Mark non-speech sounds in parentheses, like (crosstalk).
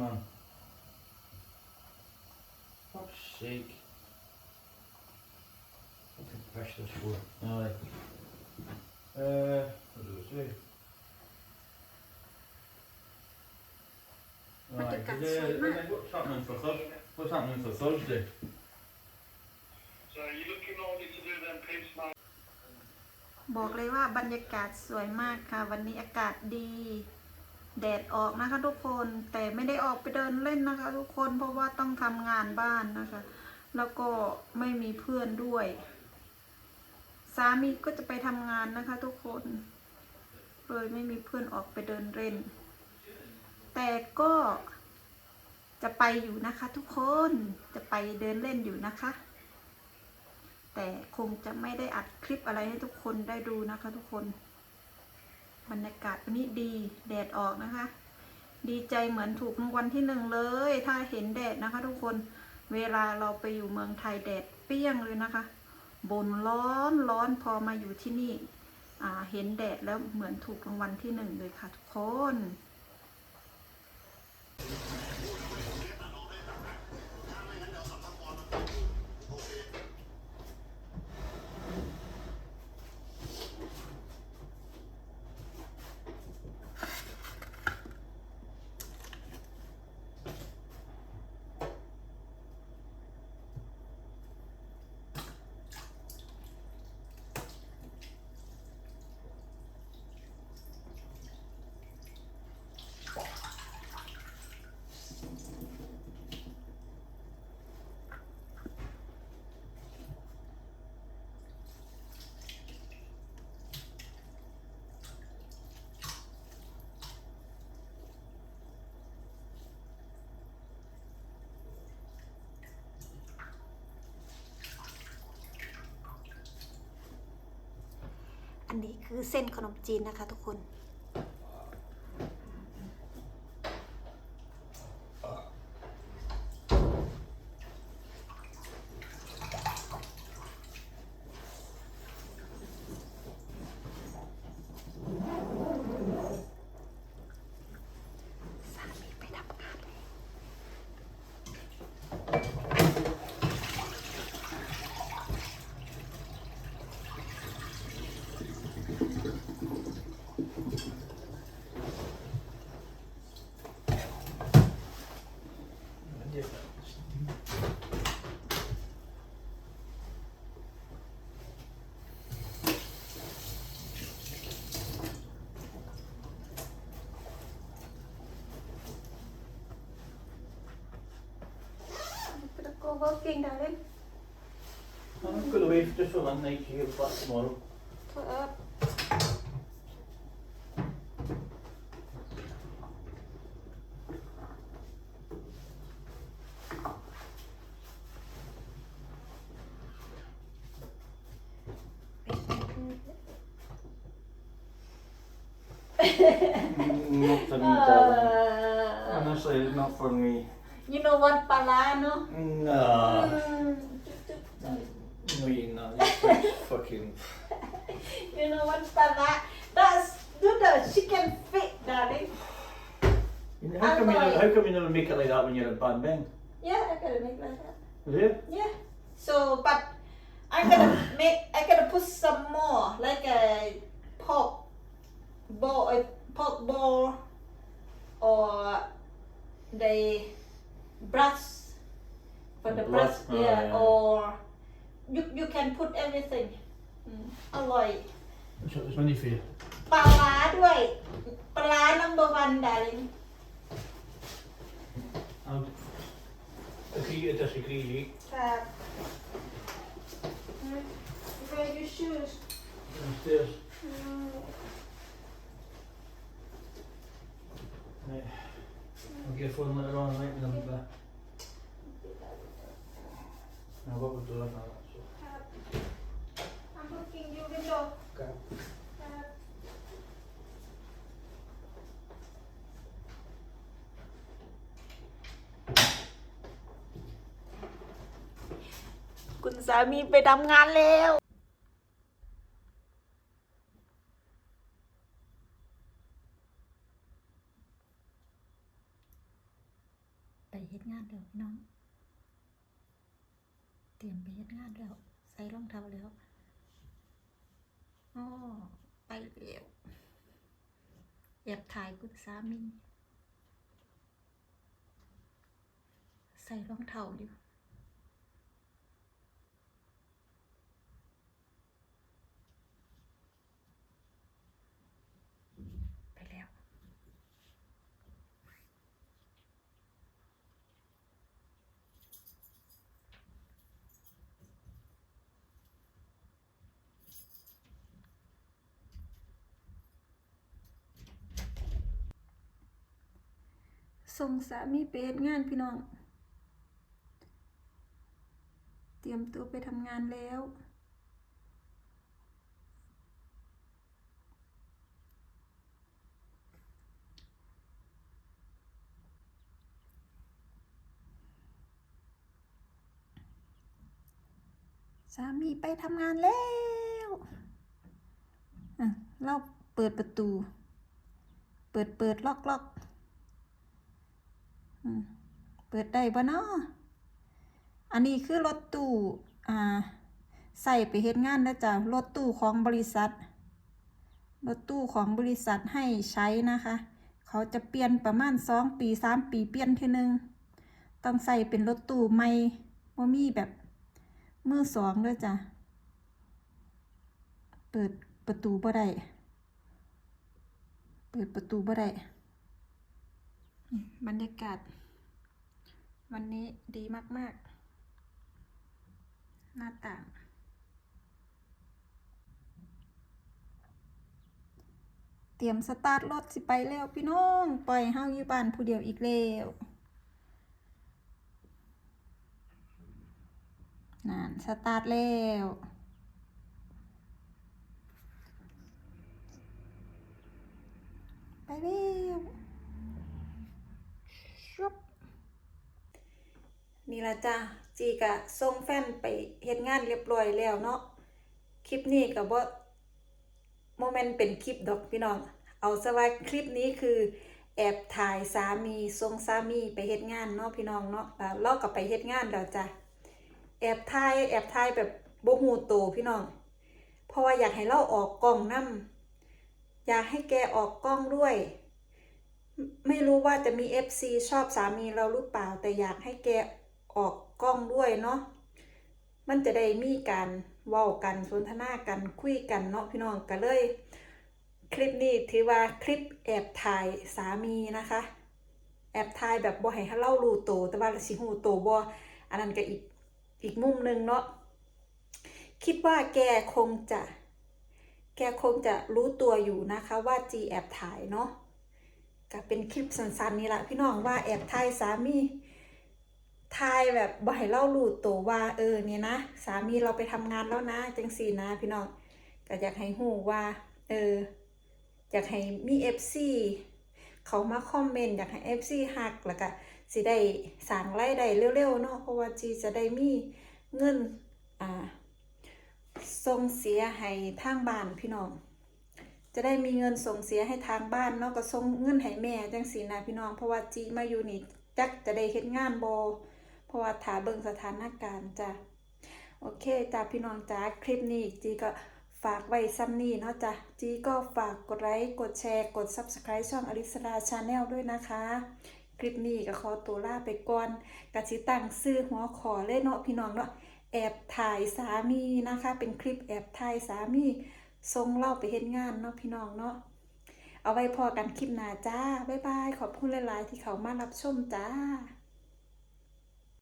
Come on. Fuck's sake. Fucking press this for. Aye. Uh, what do I say? Right, Buttercup today, sweet milk. what's happening for Thurs? What's happening for Thursday? So you're looking only to do them pigs now? บอกเลยว่าบรรยากาศสวยมากค่ะ วันนี้อากาศดี แดดออกนะคะทุกคนแต่ไม่ได้ออกไปเดินเล่นนะคะ ทุกคนเพราะว่าต้องทำงานบ้านนะคะ แล้วก็ไม่มีเพื่อนด้วย สามีก็จะไปทำงานนะคะ ทุกคนเลยไม่มีเพื่อนออกไปเดินเล่น แต่ก็จะไปอยู่นะคะ ทุกคนจะไปเดินเล่นอยู่นะคะ แต่คงจะไม่ได้อัดคลิปอะไรให้ทุกคนได้ดูนะคะ ทุกคน บรรยากาศวันนี้ดีแดดออกนะคะ ดีใจเหมือนถูกรางวัลที่หนึ่งเลย ถ้าเห็นแดดนะคะ ทุกคนเวลาเราไปอยู่เมืองไทยแดดเปรี้ยงเลยนะคะบนร้อนร้อนพอมาอยู่ที่นี่เห็นแดดแล้วเหมือนถูกรางวัลที่หนึ่งเลยค่ะทุกคน นี้คือเส้นขนมจีนนะคะทุกคน working, darling. I'm going away just for one night here, get back tomorrow. Put up. not for me, darling. (laughs) Uh, Honestly, it's not for me. You know what, pala, no? No. Mm. No, you're not. You're (laughs) fucking. (laughs) You know what, pala? That's do the chicken feet, darling. How come, you never, how come you never make it like that when you're at Bad Ben? Yeah, I gotta make like that. It? Yeah. So, but I'm gonna (laughs) make. I gotta put some more, like a pork ball, a pork ball, or the breast for the The breast. breast, oh, yeah, yeah. Or you you can put everything. Mm, อร่อย That's what it's money for you. ปลาร้าด้วย ปลาร้า number one darling I'll agree to disagree, Jake. ครับ Where your shoes Downstairs. Right. I'll get a phone later on, right? And I'm back. Now, what we're doing now, so. ครับ I'm looking you window Okay. ครับคุณสามีไปทำงานแล้ว เฮ็ดงานแล้วพี่น้อง เตรียมไปเฮ็ดงานแล้ว ใส่รองเท้าแล้วอ๋อไปแล้วแอบถ่ายคุณสามี ใส่รองเท้าอยู่ ส่งสามีไปเฮ็ดงานพี่น้อง เตรียมตัวไปทำงานแล้ว สามีไปทำงานแล้วอะเราเปิดประตู เปิดเปิดล็อกล็อกอืม เปิดได้บ่เนาะอันนี้คือรถตู้อ่าใส่ไปเฮ็ดงานนะจ๊ะรถตู้ของบริษัท รถตู้ของบริษัทให้ใช้นะคะ เขาจะเปลี่ยนประมาณสองปีสามปีเปลี่ยนทีหนึ่งต้องใส่เป็นรถตู้ใหม่ว่ามีแบบมือสองด้วยจ้ะ เปิดประตูบ่ได้ เปิดประตูบ่ได้ บรรยากาศ วันนี้ดีมาก ๆ หน้าต่าง เตรียมสตาร์ทรถสิไปแล้วพี่น้อง ปล่อยเฮาอยู่บ้านผู้เดียวอีกแล้วนานสตาร์ทแล้วไปเร็วชุบ นี่ละจ้ะจีกะส่งแฟนไปเฮ็ดงานเรียบร้อยแล้วเนาะคลิปนี้ก็บ่โมเมนต์เป็นคลิปดอกพี่น้อง เอาซะว่าคลิปนี้คือ แอบถ่ายสามีส่งสามีไปเฮ็ดงานเนาะพี่น้องเนาะแล้วเราก็ไปเฮ็ดงานแล้วจ้ะแอบถ่ายแอบถ่ายแบบบ่ฮู้โตพี่น้อง เพราะว่าอยากให้เราออกกล้องนำอยากให้แกออกกล้องด้วย ไม่รู้ว่าจะมี FC ชอบสามีเราหรือเปล่า แต่อยากให้แก ออกกล้องด้วยเนาะมันจะได้มีการเว้ากันสนทนากันคุยกันเนาะพี่น้องก็เลย คลิปนี้ถือว่าคลิปแอบถ่ายสามีนะคะ แอบถ่ายแบบบ่ให้เล่ารู้โตวแต่ว่าสิฮู้โตวบ่อันนั้นก็อีกอีกมุมหนึงเนาะคิดว่าแกคงจะ แกคงจะรู้ตัวอยู่นะคะว่าจีแอบถ่ายเนาะก็เป็นคลิปสั้นๆนี่แหละพี่น้องว่าแอบถ่ายสามี ถ่ายแบบบ่ให้เล่ารู้ตัวว่าเออเนี่ยนะ สามีเราไปทำงานแล้วนะ จังสีนะพี่น้องก็อยากให้หูว่าเอออยากให้มี FC เขามาคอมเมนต์อยากให้ FC ฮักแล้วก็สิได้สร้างรายได้เร็วๆเนาะเพราะว่าจีจะได้มีเงินอ่าส่งเสียให้ทางบ้านพี่น้อง จะได้มีเงินส่งเสียให้ทางบ้านเนาะก็ส่งเงินให้แม่จังสีนะพี่น้องเพราะว่าจีมาอยู่นี่จักจะได้เฮ็ดงานบ เพราะว่าถาเบิ่งสถานการณ์จ้ะโอเคจ้ะพี่น้องจ้าคลิปนี้จีก็ฝากไว้ซ้ำนี้เนาะจ้ะจีก็ฝากกดไลค์กดแชร์กด Subscribe ช่องอลิสราชาแนลด้วยนะคะ คลิปนี้ก็ขอตัวลาไปก่อนกะสิตั้งซื้อหัวขอเลยเนาะพี่น้องเนาะแอบถ่ายสามีนะคะ เป็นคลิปแอบถ่ายสามีทรงเล่าไปเฮ็ดงานเนาะพี่น้องเนาะเอาไว้พอกันคลิปหน้าจ้า บ๊ายบาย ขอบคุณหลาย ๆ ที่เขามารับชมจ้า